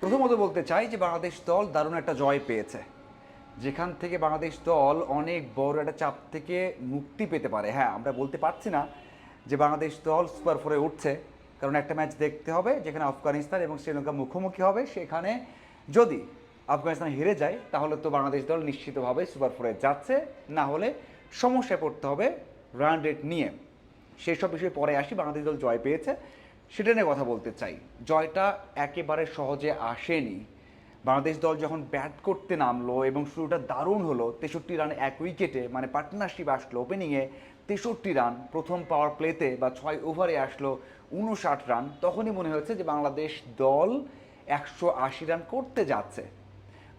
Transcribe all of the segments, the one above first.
প্রথমত বলতে চাই যে বাংলাদেশ দল দারুণ একটা জয় পেয়েছে। যেখান থেকে বাংলাদেশ দল অনেক বড় একটা চাপ থেকে মুক্তি পেতে পারে। হ্যাঁ আমরা বলতে পারছি না যে বাংলাদেশ দল সুপার ফোরে উঠছে। কারণ একটা ম্যাচ দেখতে হবে, যেখানে আফগানিস্তান এবং শ্রীলঙ্কা মুখোমুখি হবে। সেখানে যদি আফগানিস্তান হেরে যায়, তাহলে তো বাংলাদেশ দল নিশ্চিতভাবে সুপার ফোরে যাচ্ছে। না হলে সমস্যায় পড়তে হবে রান রেট নিয়ে। সেই সব বিষয়ে পরে আসি। বাংলাদেশ দল জয় পেয়েছে। সেটা নিয়ে কথা বলতে চাই। জয়টা একেবারে সহজে আসেনি। বাংলাদেশ দল যখন ব্যাট করতে নামলো এবং শুরুটা দারুণ হলো, তেষট্টি রান এক উইকেটে মানে পার্টনারশিপ আসলো ওপেনিংয়ে তেষট্টি রান প্রথম পাওয়ার প্লেতে বা ছয় ওভারে আসলো উনষাট রান তখনই মনে হয়েছে যে বাংলাদেশ দল একশো আশি রান করতে যাচ্ছে।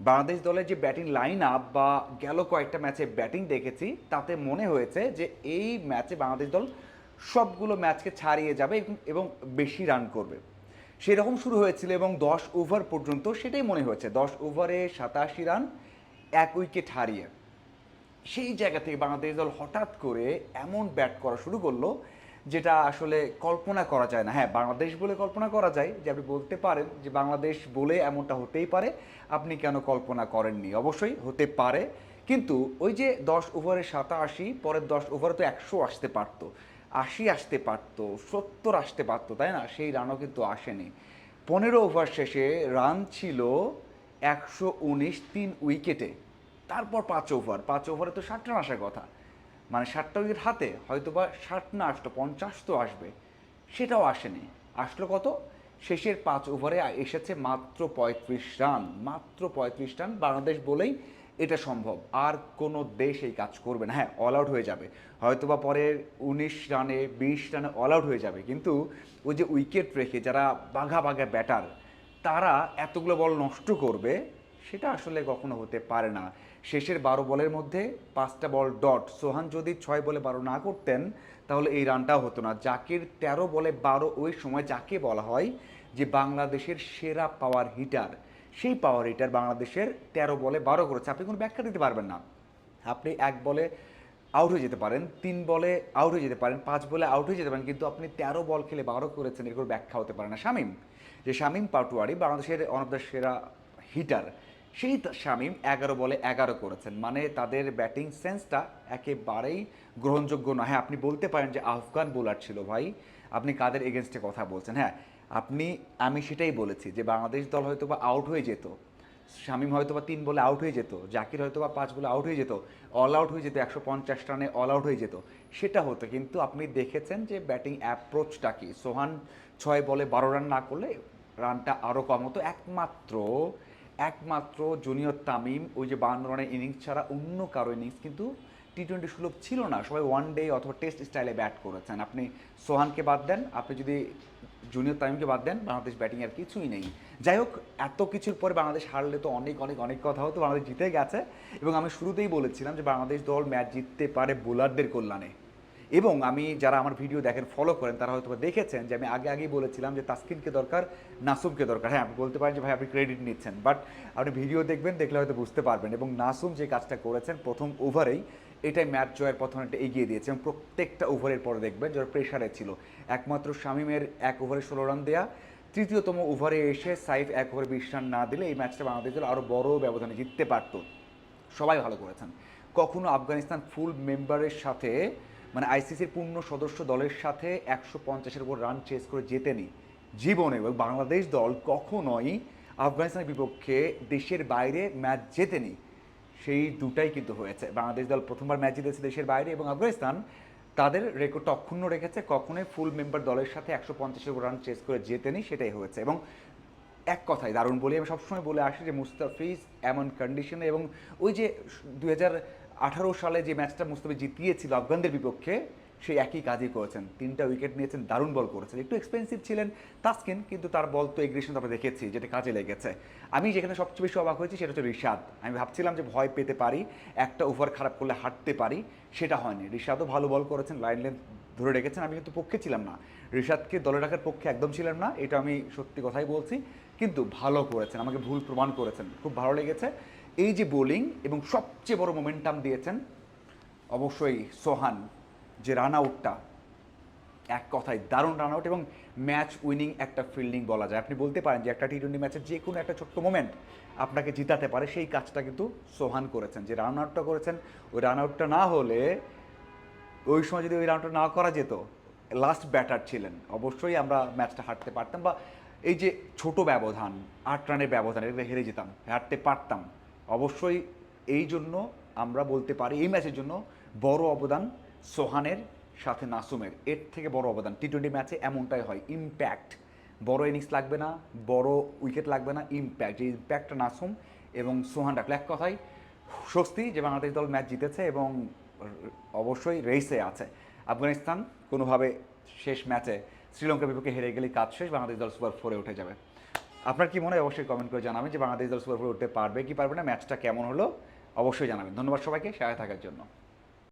বাংলাদেশ দলের যে ব্যাটিং লাইন আপ বা গেল কয়েকটা ম্যাচে ব্যাটিং দেখেছি, তাতে মনে হয়েছে যে এই ম্যাচে বাংলাদেশ দল সবগুলো ম্যাচকে ছাড়িয়ে যাবে এবং- বেশি রান করবে। সেরকম শুরু হয়েছিল এবং দশ ওভার পর্যন্ত সেটাই মনে হয়েছে। দশ ওভারে সাতাশি রান, এক উইকেট হারিয়ে। সেই জায়গা থেকে বাংলাদেশ দল হঠাৎ করে এমন ব্যাট করা শুরু করল, যেটা আসলে কল্পনা করা যায় না। হ্যাঁ বাংলাদেশ বলে কল্পনা করা যায় যে আপনি বলতে পারেন যে বাংলাদেশ বলে এমনটা হতেই পারে। আপনি কেন কল্পনা করেননি? অবশ্যই হতে পারে। কিন্তু ওই যে দশ ওভারে সাতাশি, পরের দশ ওভারে তো একশো আসতে পারতো। আশি আসতে পারতো, সত্তর আসতে পারতো, তাই না? সেই রানও কিন্তু আসেনি। পনেরো ওভার শেষে রান ছিল একশো উনিশ তিন উইকেটে। তারপর পাঁচ ওভার। পাঁচ ওভারে তো ষাট রান আসার কথা। মানে ষাটটা উইকেট হাতে হয়তো বা ষাট না আসতো, পঞ্চাশ তো আসবে। সেটাও আসেনি। আসলো কত? শেষের পাঁচ ওভারে এসেছে মাত্র পঁয়ত্রিশ রান। মাত্র পঁয়ত্রিশ রান বাংলাদেশ বলেই এটা সম্ভব। আর কোনো দেশ এই কাজ করবে না। হ্যাঁ অল আউট হয়ে যাবে। হয়তো বা পরের উনিশ রানে, বিশ রানে অল আউট হয়ে যাবে। কিন্তু ওই যে উইকেট রেখে যারা বাঘা বাঘা ব্যাটার তারা এতগুলো বল নষ্ট করবে, সেটা আসলে কখনো হতে পারে না। শেষের বারো বলের মধ্যে পাঁচটা বল ডট সোহান যদি ছয় বলে বারো না করতেন, তাহলে এই রানটাও হতো না। জাকির তেরো বলে বারো, ওই সময় যাকে বলা হয় যে বাংলাদেশের সেরা পাওয়ার হিটার সেই পাওয়ার হিটার বাংলাদেশের তেরো বলে বারো করেছে। আপনি কোনো ব্যাখ্যা দিতে পারবেন না। আপনি এক বলে আউট হয়ে যেতে পারেন, তিন বলে আউট হয়ে যেতে পারেন, পাঁচ বলে আউট হয়ে যেতে পারেন, কিন্তু আপনি তেরো বল খেলে বারো করেছেন এর কোনো ব্যাখ্যা হতে পারে না। শামিম, যে শামিম পাটুয়ারি বাংলাদেশের অন অফ দ্য সেরা হিটার সেই শামিম এগারো বলে এগারো করেছেন। মানে তাদের ব্যাটিং সেন্সটা একেবারেই গ্রহণযোগ্য নয়। হ্যাঁ আপনি বলতে পারেন যে আফগান বোলার ছিল ভাই। আপনি কাদের এগেনস্টে কথা বলছেন? হ্যাঁ আপনি, আমি সেটাই বলেছি যে বাংলাদেশ দল হয়তো বা আউট হয়ে যেত, শামিম হয়তো বা তিন বলে আউট হয়ে যেত, জাকির হয়তো বা পাঁচ বলে আউট হয়ে যেত অল আউট হয়ে যেত, একশো পঞ্চাশ রানে অল আউট হয়ে যেত, সেটা হতো। কিন্তু আপনি দেখেছেন যে ব্যাটিং অ্যাপ্রোচটা কি? সোহান ছয় বলে বারো রান না করলে রানটা আরও কম হতো। একমাত্র একমাত্র জুনিয়র তামিম ওই যে বান্ন রানের ইনিংস ছাড়া অন্য কারও ইনিংস কিন্তু টি টোয়েন্টি সুলভ ছিল না। সবাই ওয়ান ডে অথবা টেস্ট স্টাইলে ব্যাট করেছেন। আপনি সোহানকে বাদ দেন, আপনি যদি জুনিয়র তামিমকে বাদ দেন, বাংলাদেশ ব্যাটিং আর কিছুই নেই। যাই হোক, এত কিছুর পরে বাংলাদেশ হারলে তো অনেক অনেক অনেক কথা হতো, বাংলাদেশ জিতে গেছে। এবং আমি শুরুতেই বলেছিলাম যে বাংলাদেশ দল ম্যাচ জিততে পারে বোলারদের কল্যাণে। এবং আমি, যারা আমার ভিডিও দেখেন ফলো করেন, তারা হয়তো দেখেছেন যে আমি আগে, আগেই বলেছিলাম যে তাসকিনকে দরকার, নাসুমকে দরকার। হ্যাঁ আপনি বলতে পারেন যে, ভাই, আপনি ক্রেডিট নিচ্ছেন। বাট আপনি ভিডিও দেখবেন, দেখলে হয়তো বুঝতে পারবেন। এবং নাসুম যে কাজটা করেছেন প্রথম ওভারেই এটাই ম্যাচ জয়ের পথ অনেকটা এগিয়ে দিয়েছে এবং প্রত্যেকটা ওভারের পরে দেখবেন যারা প্রেশারে ছিল। একমাত্র শামিমের এক ওভারে ষোলো রান দেয়া, তৃতীয়তম ওভারে এসে সাইফ এক ওভারে বিশ রান না দিলে এই ম্যাচটা বাংলাদেশ দল আরও বড় ব্যবধানে জিততে পারতো। সবাই ভালো করেছেন। কখনো আফগানিস্তান ফুল মেম্বারের সাথে মানে আইসিসির পূর্ণ সদস্য দলের সাথে একশো পঞ্চাশের উপর রান চেস করে জেতেনি। জীবনে বাংলাদেশ দল কখনোই আফগানিস্তানের বিপক্ষে দেশের বাইরে ম্যাচ জেতেনি। সেই দুটাই কিন্তু হয়েছে। বাংলাদেশ দল প্রথমবার ম্যাচ জিতেছে দেশের বাইরে এবং আফগানিস্তান তাদের রেকর্ডটা অক্ষুণ্ণ রেখেছে কখনোই ফুল মেম্বার দলের সাথে একশো পঞ্চাশের রান চেস করে জেতেনি, সেটাই হয়েছে। এবং এক কথায় দারুণ বলি, আমি সবসময় বলে আসি যে মুস্তাফিজ এমন কন্ডিশনে এবং ওই যে দু হাজার আঠারো সালে যে ম্যাচটা মুস্তাফিজ জিতিয়েছিল আফগানদের বিপক্ষে সেই একই কাজই করেছেন। তিনটা উইকেট নিয়েছেন, দারুণ বল করেছেন। একটু এক্সপেন্সিভ ছিলেন তাসকিন, কিন্তু তার বল তো এগ্রেশন আমরা দেখেছি, যেটা কাজে লেগেছে। আমি যেখানে সবচেয়ে বেশি অবাক হয়েছি সেটা হচ্ছে রিশাদ। আমি ভাবছিলাম যে ভয় পেতে পারি, একটা ওভার খারাপ করলে হাঁটতে পারি, সেটা হয়নি। রিশাদও ভালো বল করেছেন লাইন লেন্থ ধরে রেখেছেন, আমি কিন্তু পক্ষে ছিলাম না। রিশাদকে দলে রাখার পক্ষে একদম ছিলাম না, এটা আমি সত্যি কথাই বলছি, কিন্তু ভালো করেছেন, আমাকে ভুল প্রমাণ করেছেন, খুব ভালো লেগেছে। এই যে বোলিং এবং সবচেয়ে বড় মোমেন্টাম দিয়েছেন, অবশ্যই সোহান যে রান আউটটা এক কথায় দারুণ রান আউট এবং ম্যাচ উইনিং একটা ফিল্ডিং বলা যায়। আপনি বলতে পারেন যে একটা টি টোয়েন্টি ম্যাচের যে কোনো একটা ছোট্ট মোমেন্ট আপনাকে জিতাতে পারে, সেই কাজটা কিন্তু সোহান করেছেন। যে রান আউটটা করেছেন, ওই রান আউটটা না হলে ওই সময় যদি ওই রানটা না করা যেত লাস্ট ব্যাটার ছিলেন। অবশ্যই আমরা ম্যাচটা হারতে পারতাম বা এই যে ছোট ব্যবধান, আট রানের ব্যবধান এটা হেরে যেতাম, হারতে পারতাম। অবশ্যই এই জন্য আমরা বলতে পারি, এই ম্যাচের জন্য বড় অবদান সোহানের, সাথে নাসুমের। এর থেকে বড় অবদান টি টোয়েন্টি ম্যাচে এমনটাই হয় ইম্প্যাক্ট বড় ইনিংস লাগবে না, বড় উইকেট লাগবে না ইম্প্যাক্ট যে ইম্প্যাক্টটা নাসুম এবং সোহান রাখলে। এক কথায়, স্বস্তি যে বাংলাদেশ দল ম্যাচ জিতেছে এবং অবশ্যই রেসে আছে। আফগানিস্তান কোনোভাবে শেষ ম্যাচে শ্রীলঙ্কার বিপক্ষে হেরে গেলে কাজ শেষ, বাংলাদেশ দল সুপার ফোরে উঠে যাবে। আপনার কি মনে হয়? অবশ্যই কমেন্ট করে জানাবেন যে বাংলাদেশ দল সুপার ফোরে উঠতে পারবে কি পারবে না? ম্যাচটা কেমন হলো? অবশ্যই জানাবেন। ধন্যবাদ সবাইকে, সাথে থাকার জন্য।